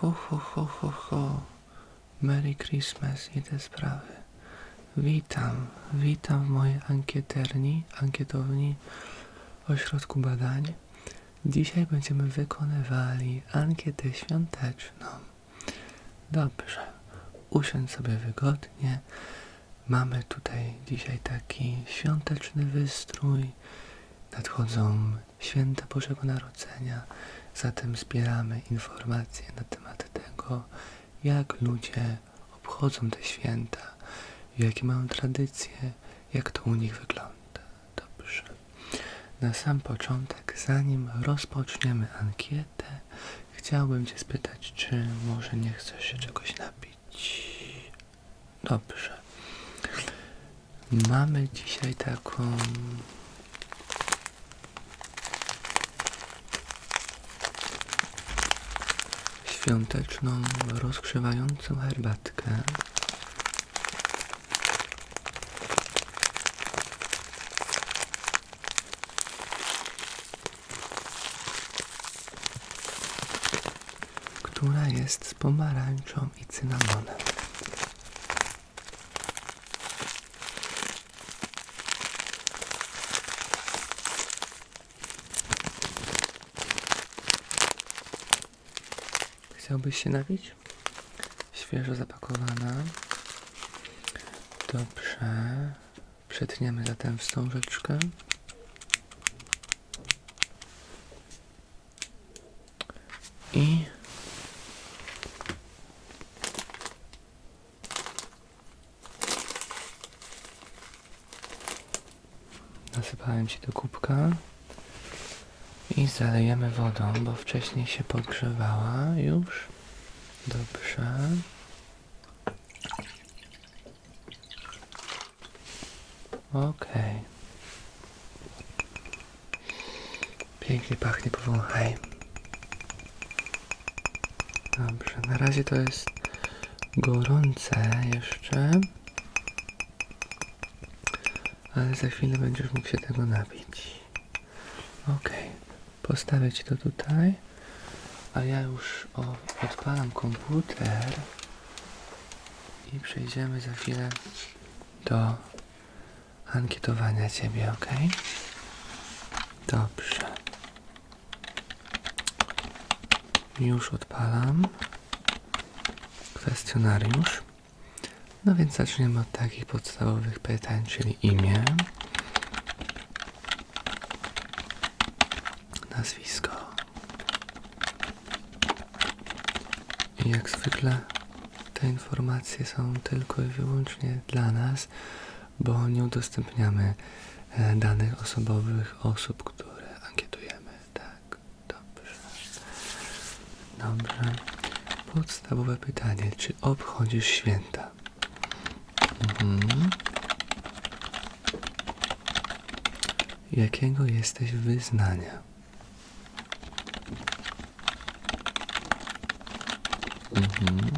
Ho, ho, ho, ho, ho. Merry Christmas i te sprawy. Witam, witam w mojej ankieterni, ankietowni ośrodku badań. Dzisiaj będziemy wykonywali ankietę świąteczną. Dobrze, usiądź sobie wygodnie. Mamy tutaj dzisiaj taki świąteczny wystrój. Nadchodzą święta Bożego Narodzenia, zatem zbieramy informacje na temat tego, jak ludzie obchodzą te święta, jakie mają tradycje, jak to u nich wygląda. Dobrze. Na sam początek, zanim rozpoczniemy ankietę, chciałbym Cię spytać, czy może nie chcesz się czegoś napić? Dobrze. Mamy dzisiaj taką świąteczną, rozgrzewającą herbatkę. która jest z pomarańczą i cynamonem. Chciałbyś się napić? Świeżo zapakowana. Dobrze. Przetniemy zatem wstążeczkę. I nasypałem ci do kubka i zalejemy wodą, bo wcześniej się podgrzewała już. Dobrze. Okej. Pięknie pachnie, powąchaj. Dobrze, na razie to jest gorące jeszcze. Ale za chwilę będziesz mógł się tego napić. Okej, postawię ci to tutaj. A ja już o, odpalam komputer i przejdziemy za chwilę do ankietowania ciebie, ok? Dobrze. Już odpalam kwestionariusz. No więc zaczniemy od takich podstawowych pytań, czyli imię, nazwisko. I jak zwykle te informacje są tylko i wyłącznie dla nas, bo nie udostępniamy e, danych osobowych osób, które ankietujemy. Tak, dobrze. Dobrze. Podstawowe pytanie, czy obchodzisz święta? Mhm. Jakiego jesteś wyznania? Mhm.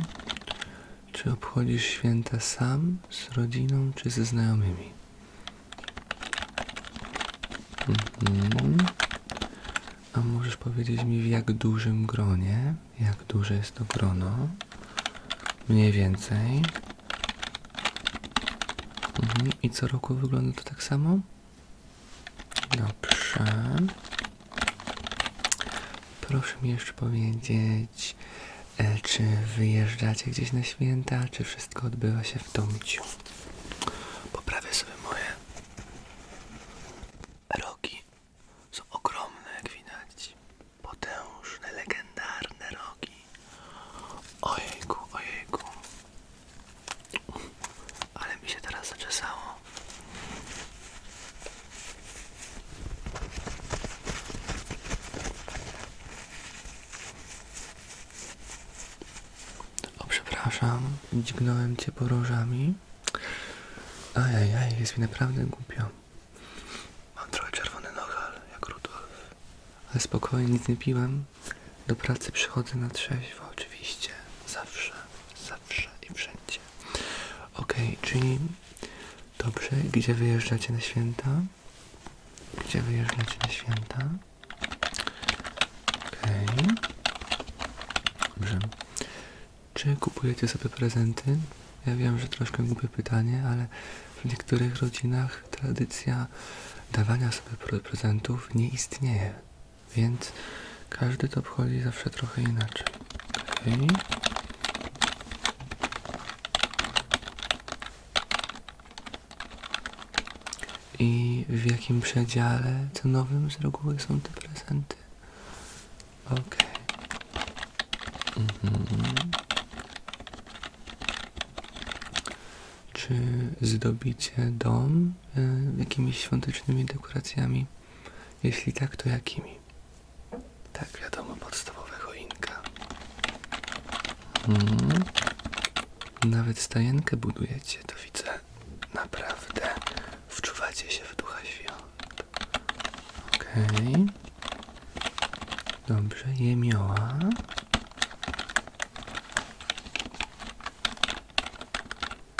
Czy obchodzisz święta sam, z rodziną, czy ze znajomymi? Mhm. A możesz powiedzieć mi w jak dużym gronie? Jak duże jest to grono? Mniej więcej. Mhm. I co roku wygląda to tak samo? Dobrze. Proszę mi jeszcze powiedzieć, czy wyjeżdżacie gdzieś na święta, czy wszystko odbywa się w domciu? Poprawię sobie moje rogi. Są ogromne, jak widać. Potężne, legendarne rogi. Ojejku, ojejku. Ale mi się teraz zaczesało. O, dźgnąłem cię porożami. Ajajaj, jest mi naprawdę głupio. Mam trochę czerwony nogal, jak Rudolf. Ale spokojnie, nic nie piłem. Do pracy przychodzę na trzeźwo, oczywiście. Zawsze, zawsze i wszędzie. Okej, czyli dobrze, gdzie wyjeżdżacie na święta? Gdzie wyjeżdżacie na święta? Okej. Dobrze. Czy kupujecie sobie prezenty? Ja wiem, że troszkę głupie pytanie, ale w niektórych rodzinach tradycja dawania sobie pre- prezentów nie istnieje. Więc każdy to obchodzi zawsze trochę inaczej. Okej. I w jakim przedziale cenowym z reguły są te prezenty? Okej. Mhm. Czy zdobicie dom y, jakimiś świątecznymi dekoracjami? Jeśli tak, to jakimi? Tak, wiadomo, podstawowe choinka. Mhm. Nawet stajenkę budujecie, to widzę. Naprawdę wczuwacie się w ducha świąt. Okej. Dobrze, jemioła.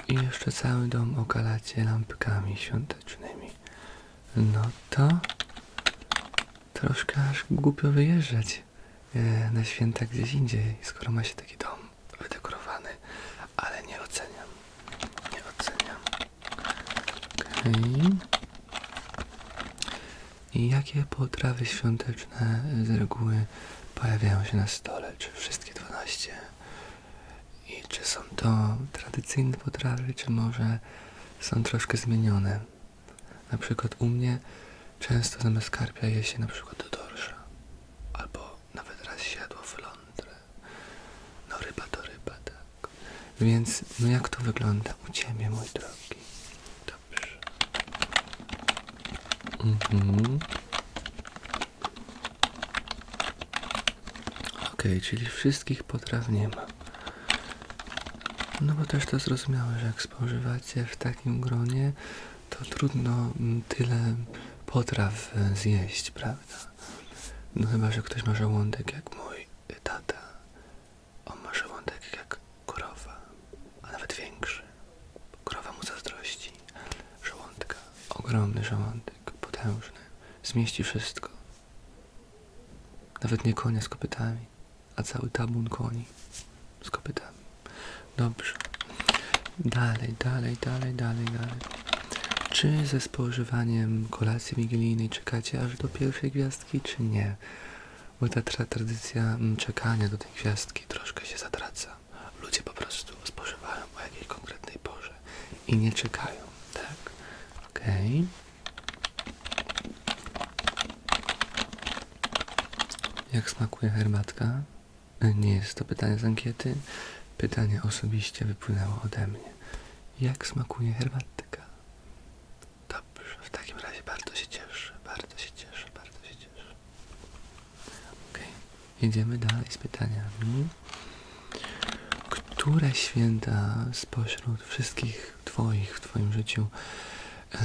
I jeszcze cały dom okalacie lampkami świątecznymi. No to troszkę aż głupio wyjeżdżać e, na święta gdzieś indziej, skoro ma się taki dom wydekorowany, ale nie oceniam. Nie oceniam. Okej. I jakie potrawy świąteczne z reguły pojawiają się na stole? Czy wszystkie 12? Czy są to tradycyjne potrawy, czy może są troszkę zmienione? Na przykład u mnie często zamiast karpia je się na przykład dorsza. Albo nawet raz siadło w lądrę. No ryba to ryba, tak. Więc no jak to wygląda u Ciebie, mój drogi? Dobrze. Mhm. Okej, czyli wszystkich potraw nie ma. No bo też to zrozumiałe, że jak spożywacie w takim gronie, to trudno mm, tyle potraw e, zjeść, prawda? No chyba, że ktoś ma żołądek jak mój tata. On ma żołądek jak krowa, a nawet większy. Krowa mu zazdrości. Żołądka. Ogromny żołądek, potężny. Zmieści wszystko. Nawet nie konia z kopytami, a cały tabun koni z kopytami. Dobrze. Dalej, dalej, dalej, dalej, dalej. Czy ze spożywaniem kolacji wigilijnej czekacie aż do pierwszej gwiazdki, czy nie? Bo ta tra tradycja mm, czekania do tej gwiazdki troszkę się zatraca. Ludzie po prostu spożywają o jakiej konkretnej porze i nie czekają, tak? Okej. Jak smakuje herbatka? E, Nie jest to pytanie z ankiety. Pytanie osobiście wypłynęło ode mnie. Jak smakuje herbatka? Dobrze, w takim razie bardzo się cieszę, bardzo się cieszę, bardzo się cieszę. Okej, jedziemy dalej z pytaniami. Które święta spośród wszystkich Twoich w Twoim życiu, e,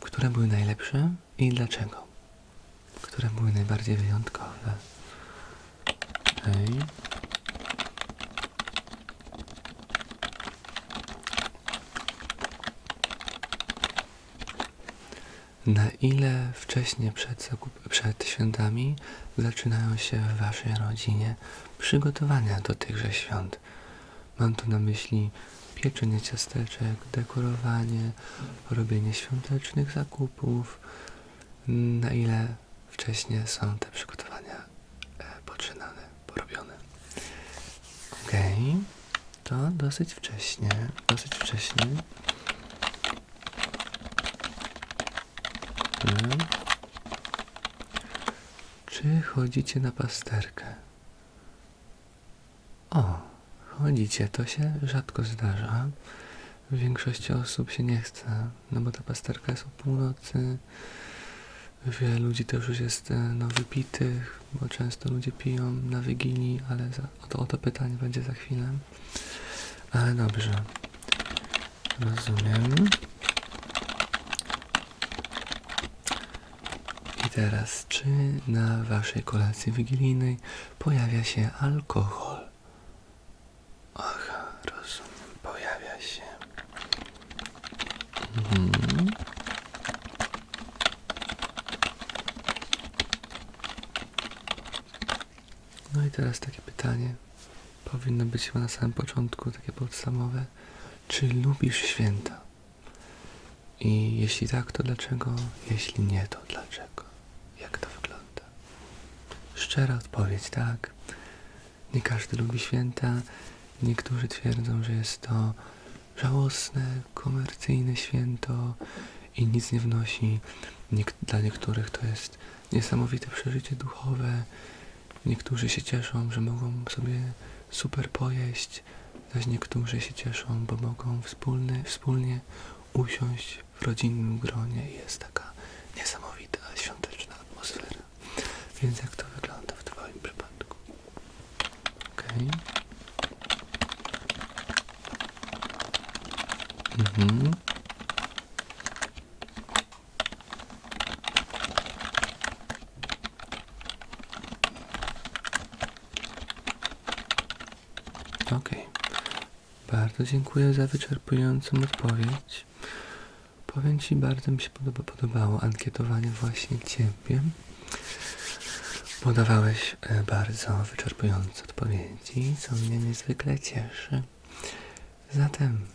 które były najlepsze i dlaczego? Które były najbardziej wyjątkowe? Okej. Na ile wcześnie przed, zakup, przed świętami zaczynają się w Waszej rodzinie przygotowania do tychże świąt? Mam tu na myśli pieczenie ciasteczek, dekorowanie, robienie świątecznych zakupów. Na ile wcześnie są te przygotowania e, poczynane, porobione? Okej, to dosyć wcześnie, dosyć wcześnie. Dobrze. Czy chodzicie na pasterkę? O, chodzicie, to się rzadko zdarza. W większości osób się nie chce, no bo ta pasterka jest o północy. Wiele ludzi też już jest e, no, wypitych, bo często ludzie piją na Wigilii, ale za, o, to, o to pytanie będzie za chwilę. Ale dobrze. Rozumiem. Teraz, czy na waszej kolacji wigilijnej pojawia się alkohol? Aha, rozumiem, pojawia się. Mhm. No i teraz takie pytanie. powinno być chyba na samym początku takie podstawowe. Czy lubisz święta? I jeśli tak, to dlaczego? Jeśli nie, to dlaczego? Jak to wygląda? Szczera odpowiedź, tak. Nie każdy lubi święta. Niektórzy twierdzą, że jest to żałosne, komercyjne święto i nic nie wnosi. Niek- dla niektórych to jest niesamowite przeżycie duchowe. Niektórzy się cieszą, że mogą sobie super pojeść, zaś niektórzy się cieszą, bo mogą wspólny, wspólnie usiąść w rodzinnym gronie i jest taka niesamowita, świąteczna atmosfera. Więc jak to wygląda w Twoim przypadku? Okej. Mhm. Okej. Bardzo dziękuję za wyczerpującą odpowiedź. Powiem Ci, bardzo mi się podoba, podobało ankietowanie właśnie Ciebie. Podawałeś e, bardzo wyczerpujące odpowiedzi, co mnie niezwykle cieszy. Zatem,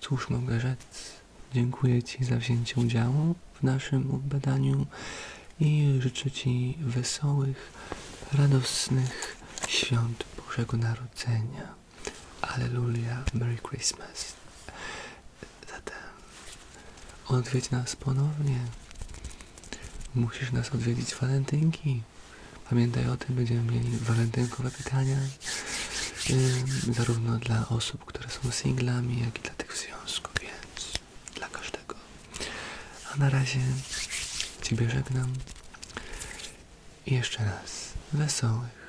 cóż mogę rzec? Dziękuję Ci za wzięcie udziału w naszym badaniu i życzę Ci wesołych, radosnych świąt Bożego Narodzenia. Alleluja, Merry Christmas. Zatem odwiedź nas ponownie. Musisz nas odwiedzić walentynki. Pamiętaj o tym, będziemy mieli walentynkowe pytania. ym, zarówno dla osób, które są singlami, jak i dla tych w związku, więc dla każdego. A na razie Ciebie żegnam. I jeszcze raz wesołych,